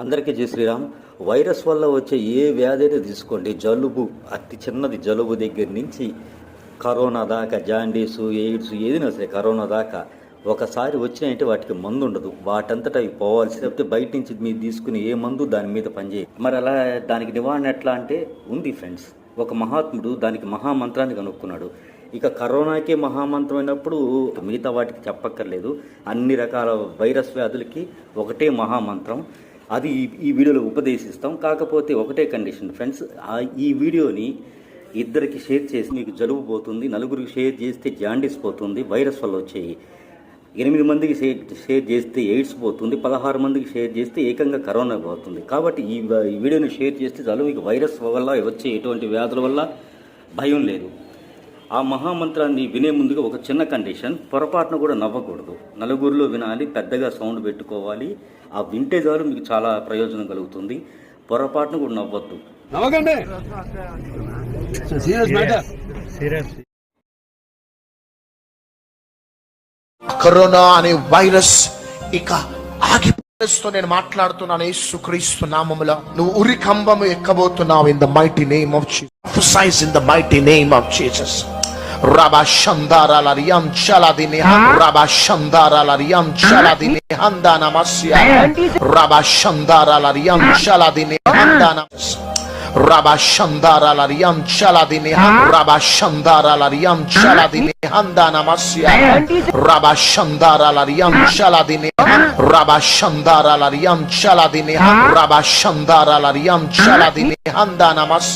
అందరికీ జై శ్రీరామ్. వైరస్ వల్ల వచ్చే ఏ వ్యాధి అయితే తీసుకోండి. జలుబు అతి చిన్నది జలుబు దగ్గర నుంచి కరోనా దాకా జాండీసు ఎయిడ్స్ ఏదైనా సరే కరోనా దాకా ఒకసారి వచ్చినాయంటే వాటికి మందు ఉండదు. వాటంతటా అవి పోవాల్సి లేకపోతే బయట నుంచి మీరు తీసుకుని ఏ మందు దాని మీద పనిచేయదు. మరి అలా దానికి నివారణ ఎట్లా అంటే ఉంది ఫ్రెండ్స్. ఒక మహాత్ముడు దానికి మహామంత్రాన్ని కనుక్కున్నాడు. ఇక కరోనాకే మహామంత్రం అయినప్పుడు మిగతా వాటికి చెప్పక్కర్లేదు. అన్ని రకాల వైరస్ వ్యాధులకి ఒకటే మహామంత్రం. అది ఈ- వీడియోలో ఉపదేశిస్తాం. కాకపోతే ఒకటే కండిషన్ ఫ్రెండ్స్ ఈ వీడియోని ఇద్దరికి షేర్ చేసి మీకు జలుబు పోతుంది నలుగురికి షేర్ చేస్తే జాండీస్ పోతుంది వైరస్ వల్ల వచ్చేయి ఎనిమిది మందికి షేర్ షేర్ చేస్తే ఎయిడ్స్ పోతుంది పదహారు మందికి షేర్ చేస్తే ఏకంగా కరోనా పోతుంది. కాబట్టి ఈ ఈ వీడియోని షేర్ చేస్తే చాలు మీకు వైరస్ వల్ల వచ్చే ఎటువంటి వ్యాధుల వల్ల భయం లేదు. ఆ మహామంత్రాన్ని వినే ముందుగా ఒక చిన్న కండిషన్ పొరపాటున కూడా నవ్వకూడదు. నలుగురిలో వినాలి పెద్దగా సౌండ్ పెట్టుకోవాలి. ఆ వింటే చాలు మీకు చాలా ప్రయోజనం కలుగుతుంది. పొరపాటున కూడా నవ్వద్దు. నవ్వకండి! సీరియస్ మ్యాటర్ కరోనా అనే వైరస్ ఇక ఆగిపోతో నేను మాట్లాడుతున్నాను యేసుక్రీస్తు నామములో. నువ్వు ఉరి కంబము ఎక్కబోతున్నావు in the mighty name of Jesus in the mighty name of Jesus রাবাশান্দার আলারিয়ান চালাদিনে রাবাশান্দার আলারিয়ান চালাদিনে হান্দা নামাসিয়া রাবাশান্দার আলারিয়ান চালাদিনে হান্দা নামাসিয়া রাবাশান্দার আলারিয়ান চালাদিনে রাবাশান্দার আলারিয়ান চালাদিনে হান্দা নামাসিয়া রাবাশান্দার আলারিয়ান চালাদিনে রাবাশান্দার আলারিয়ান চালাদিনে রাবাশান্দার আলারিয়ান চালাদিনে হান্দা নামাস